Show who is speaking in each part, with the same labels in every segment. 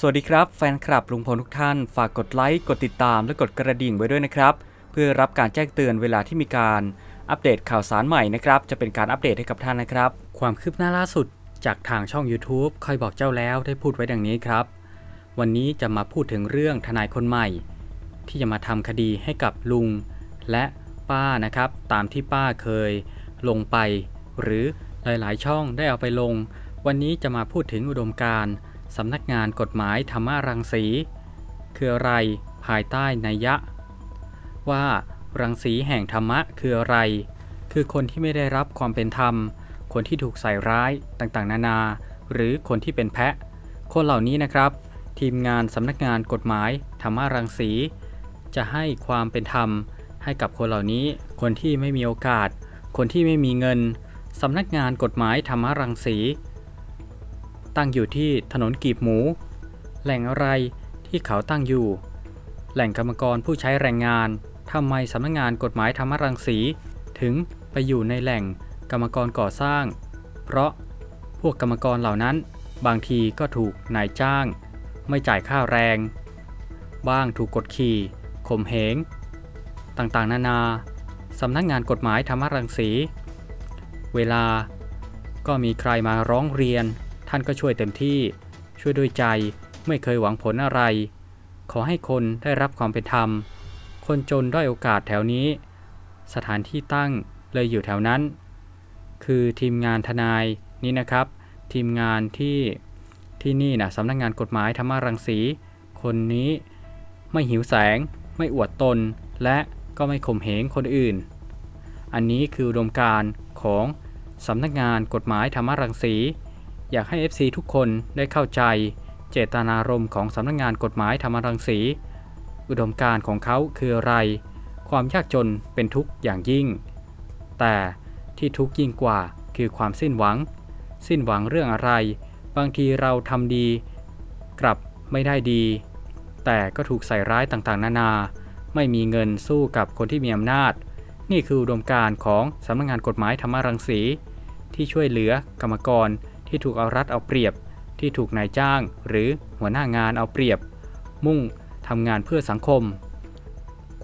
Speaker 1: สวัสดีครับแฟนคลับลุงพลทุกท่าน ฝากกดไลค์ กดติดตามและกดกระดิ่งไว้ด้วยนะครับ เพื่อรับการแจ้งเตือนเวลาที่มีการอัปเดตข่าวสารใหม่นะครับ จะเป็นการอัปเดตให้กับท่านนะครับ ความคืบหน้าล่าสุดจากทางช่อง YouTube คอยบอกเจ้าแล้วได้พูดไว้ดังนี้ครับ วันนี้จะมาพูดถึงเรื่องทนายคนใหม่ ที่จะมาทำคดีให้กับลุงและป้านะครับ ตามที่ป้าเคยลงไป หรือหลายๆ ช่องได้เอาไปลง วันนี้จะมาพูดถึงอุดมการณ์ สำนักงานกฎหมายธรรมารังสี คืออะไรภายใต้นัยยะ ว่ารังสีแห่งธรรมะคืออะไร คือคนที่ไม่ได้รับความเป็นธรรม คนที่ถูกใส่ร้ายต่างๆ นานา หรือคนที่เป็นแพะ คนเหล่านี้นะครับ ทีมงานสำนักงานกฎหมายธรรมารังสี จะให้ความเป็นธรรม ให้กับคนเหล่านี้ คนที่ไม่มีโอกาส คนที่ไม่มีเงินสำนักงานกฎหมายธรรมารังสี ตั้งอยู่ที่ถนนกีบหมู แหล่งอะไรที่เขาตั้งอยู่ แหล่งกรรมกรผู้ใช้แรงงานทำไมสำนักงานกฎหมายธรรมรังสี ถึงไปอยู่ในแหล่งกรรมกรก่อสร้าง เพราะพวกกรรมกรเหล่านั้น บางทีก็ถูกนายจ้าง ไม่จ่ายค่าแรง บ้างถูกกดขี่ข่มเหง ต่างๆ นานาสำนักงานกฎหมายธรรมรังสี เวลาก็มีใครมาร้องเรียน ท่านก็ช่วยเต็มที่ช่วยด้วยใจไม่เคยหวังผลอะไร ขอให้คนได้รับความเป็นธรรม คนจนด้อยโอกาสแถวนี้ สถานที่ตั้งเลยอยู่แถวนั้น คือทีมงานทนายนี่นะครับ ทีมงานที่ที่นี่นะสำนักงานกฎหมายธรรมารังสี คนนี้ไม่หิวแสง ไม่อวดตน และก็ไม่ข่มเหงคนอื่น อันนี้คืออุดมการของสำนักงานกฎหมายธรรมรังสี อยากให้ FC ทุกคนได้เข้าใจ เจตนารมณ์ของสำนักงานกฎหมายธรรมรังสี อุดมการณ์ของเขาคืออะไร ความยากจนเป็นทุกข์อย่างยิ่ง แต่ที่ทุกข์ยิ่งกว่าคือความสิ้นหวัง สิ้นหวังเรื่องอะไร บางทีเราทำดี กลับไม่ได้ดี แต่ก็ถูกใส่ร้ายต่างๆ นานา ไม่มีเงินสู้กับคนที่มีอำนาจ นี่คืออุดมการณ์ของสำนักงานกฎหมายธรรมรังสี ที่ช่วยเหลือกรรมกร ที่ถูกเอารัดเอาเปรียบ ที่ถูกนายจ้าง หรือหัวหน้างานเอาเปรียบ มุ่งทำงานเพื่อสังคม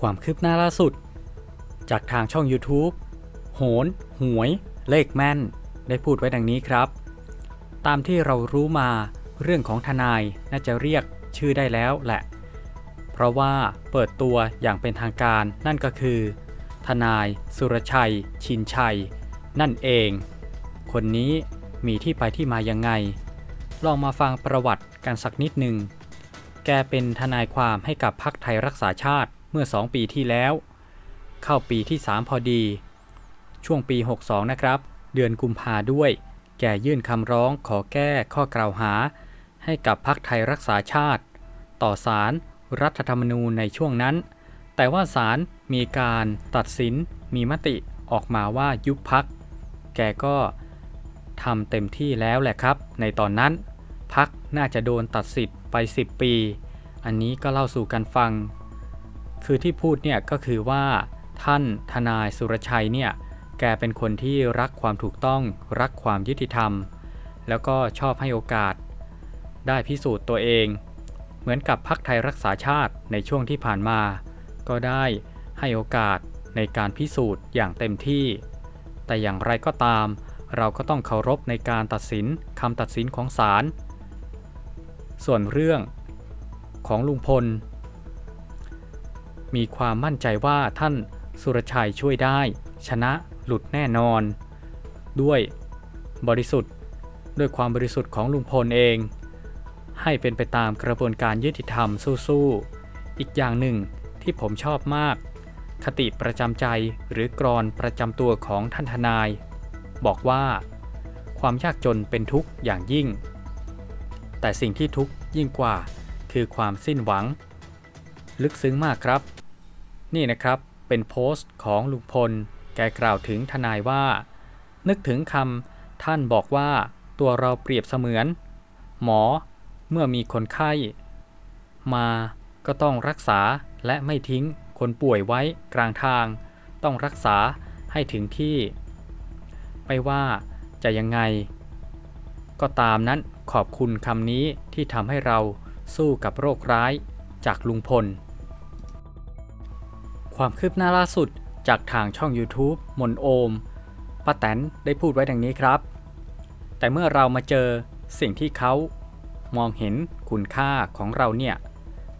Speaker 1: ความคืบหน้าล่าสุด จากทางช่อง YouTube โหน หวย เลขแม่น ได้พูดไว้ดังนี้ครับ ตามที่เรารู้มาเรื่องของทนายน่าจะเรียกชื่อได้แล้วแหละ เพราะว่าเปิดตัวอย่างเป็นทางการนั่นก็คือ ทนาย สุรชัย ชินชัย นั่นเอง คนนี้ มีที่ไปที่มายังไง ลองมาฟังประวัติกันสักนิดหนึ่ง แกเป็นทนายความให้กับพรรคไทยรักษาชาติเมื่อ 2 ปีที่แล้ว เข้าปีที่ 3 พอดี ช่วงปี 62 นะครับ เดือนกุมภาด้วย แกยื่นคำร้องขอแก้ข้อกล่าวหา ให้กับพรรคไทยรักษาชาติ ต่อศาลรรัฐธรรมนูญในช่วงนั้น แต่ว่าศาลมีการตัดสินมีมติออกมาว่ายุบพัก แกก็ ทำเต็มที่แล้วแหละครับ ในตอนนั้น พักน่าจะโดนตัดสิทธิ์ไป 10 ปี อันนี้ก็เล่าสู่กันฟัง คือที่พูดเนี่ยก็คือว่า ท่านทนายสุรชัยเนี่ยแกเป็นคนที่รักความถูกต้อง รักความยุติธรรม แล้วก็ชอบให้โอกาส ได้พิสูจน์ตัวเอง เหมือนกับพักไทยรักษาชาติในช่วงที่ผ่านมา ก็ได้ให้โอกาสในการพิสูจน์อย่างเต็มที่ แต่อย่างไรก็ตาม เราก็ต้องเคารพในการตัดสินคำตัดสินของศาล ส่วนเรื่องของลุงพล มีความมั่นใจว่าท่านสุรชัยช่วยได้ ชนะหลุดแน่นอน ด้วยบริสุทธิ์ด้วยความบริสุทธิ์ของลุงพลเอง ให้เป็นไปตามกระบวนการยุติธรรมสู้ๆ อีกอย่างหนึ่งที่ผมชอบมาก คติประจำใจหรือกรอนประจำตัวของท่านทนาย บอกว่า ความยากจนเป็นทุกข์อย่างยิ่ง แต่สิ่งที่ทุกข์ยิ่งกว่าคือความสิ้นหวัง ลึกซึ้งมากครับ นี่นะครับเป็นโพสต์ของลุงพล แกกล่าวถึงทนายว่า นึกถึงคำท่านบอกว่าตัวเราเปรียบเสมือน หมอเมื่อมีคนไข้ มาก็ต้องรักษาและไม่ทิ้งคนป่วยไว้กลางทาง ต้องรักษาให้ถึงที่ ไม่ว่าจะยังไง ก็ตามนั้นขอบคุณคำนี้ที่ทำให้เราสู้กับโรคร้ายจากลุงพล ความคืบหน้าล่าสุดจากทางช่อง YouTube มนโอมป้าแตนได้พูดไว้ดังนี้ครับ แต่เมื่อเรามาเจอสิ่งที่เขามองเห็นคุณค่าของเราเนี่ย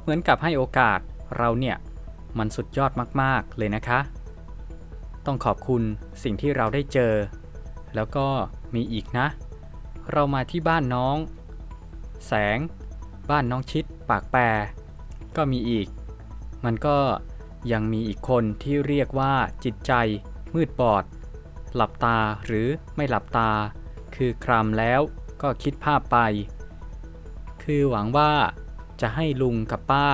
Speaker 1: เหมือนกับให้โอกาสเราเนี่ย มันสุดยอดมาก ๆ เลยนะคะ ต้องขอบคุณสิ่งที่เราได้เจอ แล้วก็มีอีกนะ เรามาที่บ้านน้อง แสง บ้านน้องชิด ปากแปร ก็มีอีก มันก็ยังมีอีกคนที่เรียกว่าจิตใจ มืดบอด หลับตาหรือไม่หลับตา คือคลำแล้วก็คิดภาพไป คือหวังว่าจะให้ลุงกับป้า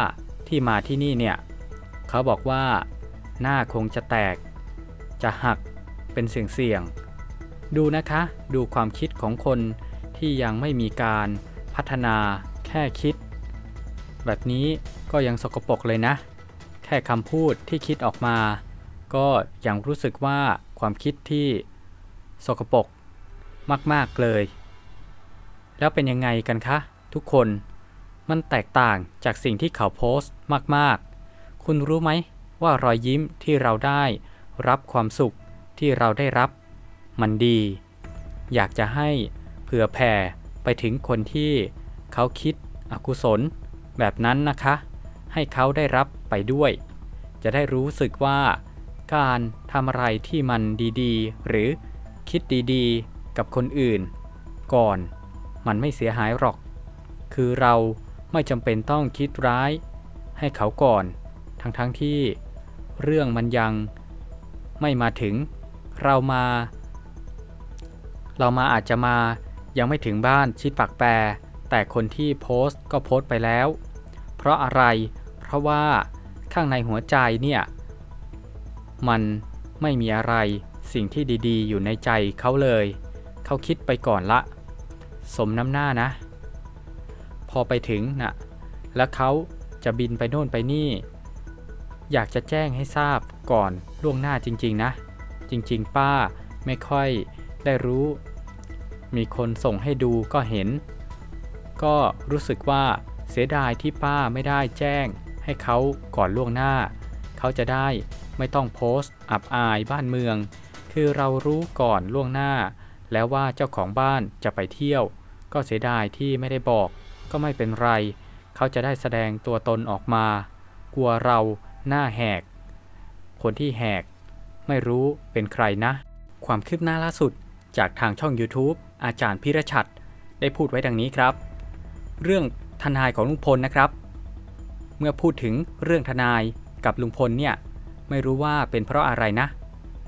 Speaker 1: ที่มาที่นี่เนี่ย เขาบอกว่า หน้าคงจะแตก จะหักเป็นเสี่ยงๆ ดูนะคะ ดูความคิดของคนที่ยังไม่มีการพัฒนาแค่คิด แบบนี้ก็ยังสกปรกเลยนะ แค่คำพูดที่คิดออกมา ก็ยังรู้สึกว่าความคิดที่สกปรกมาก ๆ เลย แล้วเป็นยังไงกันคะ ทุกคนมันแตกต่างจากสิ่งที่เขาโพสต์มาก ๆ คุณรู้ไหมว่ารอยยิ้มที่เราได้รับความสุขที่เราได้รับ มันดี อยากจะให้เผื่อแผ่ไปถึงคนที่เขาคิดอกุศลแบบนั้นนะคะ ให้เขาได้รับไปด้วย จะได้รู้สึกว่าการทำอะไรที่มันดีๆ หรือคิดดีๆ กับคนอื่น ก่อนมันไม่เสียหายหรอก คือเราไม่จำเป็นต้องคิดร้าย ให้เขาก่อน ทั้งๆทที่ เรื่องมันยังไม่มาถึง เรามา เรามาอาจจะมายังไม่ถึงบ้านชิดปากแปร แต่คนที่โพสต์ก็โพสต์ไปแล้ว เพราะอะไร เพราะว่าข้างในหัวใจเนี่ย มันไม่มีอะไรสิ่งที่ดีๆ อยู่ในใจเขาเลย เขาคิดไปก่อนละ สมน้ำหน้านะ พอไปถึงนะ่ะ แล้วเขาจะบินไปโน่นไปนี่ อยากจะแจ้งให้ทราบก่อนล่วงหน้าจริง ๆ นะ จริง ๆ ป้าไม่ค่อย ได้รู้ มีคนส่งให้ดูก็เห็น ก็รู้สึกว่าเสียดายที่ป้าไม่ได้แจ้ง ให้เขาก่อนล่วงหน้า เขาจะได้ไม่ต้องโพสต์ อับอายบ้านเมือง คือเรารู้ก่อนล่วงหน้า แล้วว่าเจ้าของบ้านจะไปเที่ยว ก็เสียดายที่ไม่ได้บอก ก็ไม่เป็นไร เขาจะได้แสดงตัวตนออกมา กลัวเราหน้าแหก คนที่แหก ไม่รู้เป็นใครนะ ความคืบหน้าล่าสุด จากทางช่อง YouTube อาจารย์พิรชัดได้พูดไว้ดังนี้ครับ เรื่องทนายของลุงพลนะครับ เมื่อพูดถึงเรื่องทนายกับลุงพลเนี่ยไม่รู้ว่าเป็นเพราะอะไรนะ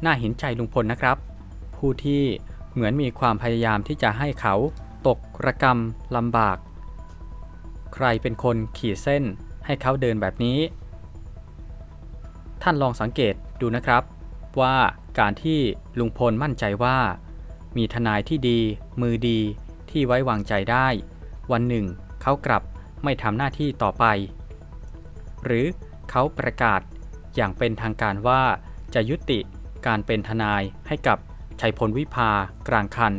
Speaker 1: น่าเห็นใจลุงพลนะครับ ผู้ที่เหมือนมีความพยายามที่จะให้เขาตกระกรรมลำบาก ใครเป็นคนขีดเส้นให้เขาเดินแบบนี้ ท่านลองสังเกตดูนะครับ ว่าการที่ลุงพลมั่นใจว่า มีทนายที่ดี มือดีที่ไว้วางใจได้ วันหนึ่ง เขากลับไม่ทำหน้าที่ต่อไป หรือเขาประกาศอย่างเป็นทางการว่าจะยุติการเป็นทนายให้กับชัยพลวิภากลางคัน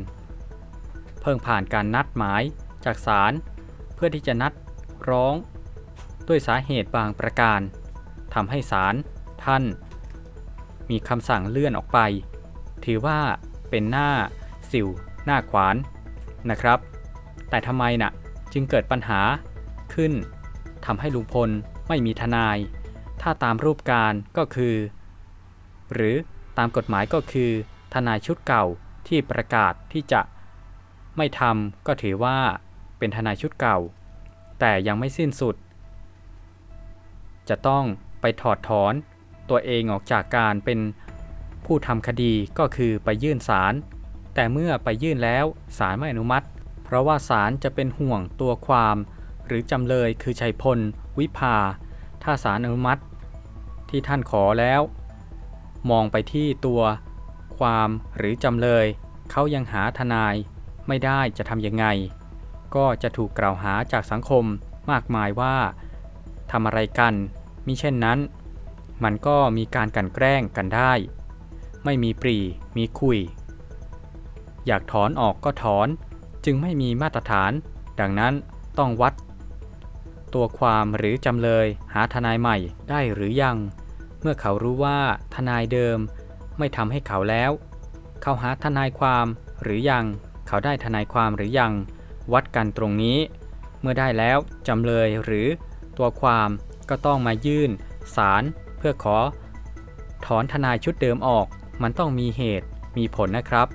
Speaker 1: เพิ่งผ่านการนัดหมายจากศาลเพื่อที่จะนัดร้อง ด้วยสาเหตุบางประการทำให้ศาลท่าน มีคำสั่งเลื่อนออกไป ถือว่าเป็นหน้า สิว หน้าขวานนะครับ แต่ทำไมนะ่ะจึงเกิดปัญหาขึ้นทำให้ลุงพลไม่มีทนาย ถ้าตามรูปการก็คือ หรือตามกฎหมายก็คือ ทนายชุดเก่าที่ประกาศที่จะไม่ทำก็ถือว่าเป็นทนายชุดเก่า แต่ยังไม่สิ้นสุด จะต้องไปถอดถอนตัวเองออกจากการเป็นผู้ทำคดีก็คือไปยื่นศาล แต่เมื่อไปยื่นแล้วศาลไม่อนุมัติ เพราะว่าศาลจะเป็นห่วงตัวความ หรือจำเลยคือชัยพล วิภา ถ้าศาลอนุมัติ ที่ท่านขอแล้ว มองไปที่ตัวความหรือจำเลยเขายังหาทนายไม่ได้จะทำยังไง ก็จะถูกกล่าวหาจากสังคมมากมายว่าทำอะไรกันมิเช่นนั้น มันก็มีการกันแกล้งกันได้ ไม่มีปรีมีคุย อยากถอนออกก็ถอน จึงไม่มีมาตรฐาน ดังนั้นต้องวัด ตัวความหรือจำเลยหาทนายใหม่ได้หรือยัง เมื่อเขารู้ว่าทนายเดิมไม่ทำให้เขาแล้ว เขาหาทนายความหรือยัง เขาได้ทนายความหรือยัง วัดกันตรงนี้ เมื่อได้แล้วจำเลยหรือตัวความก็ต้องมายื่นศาลเพื่อขอ ถอนทนายชุดเดิมออก มันต้องมีเหตุมีผลนะครับ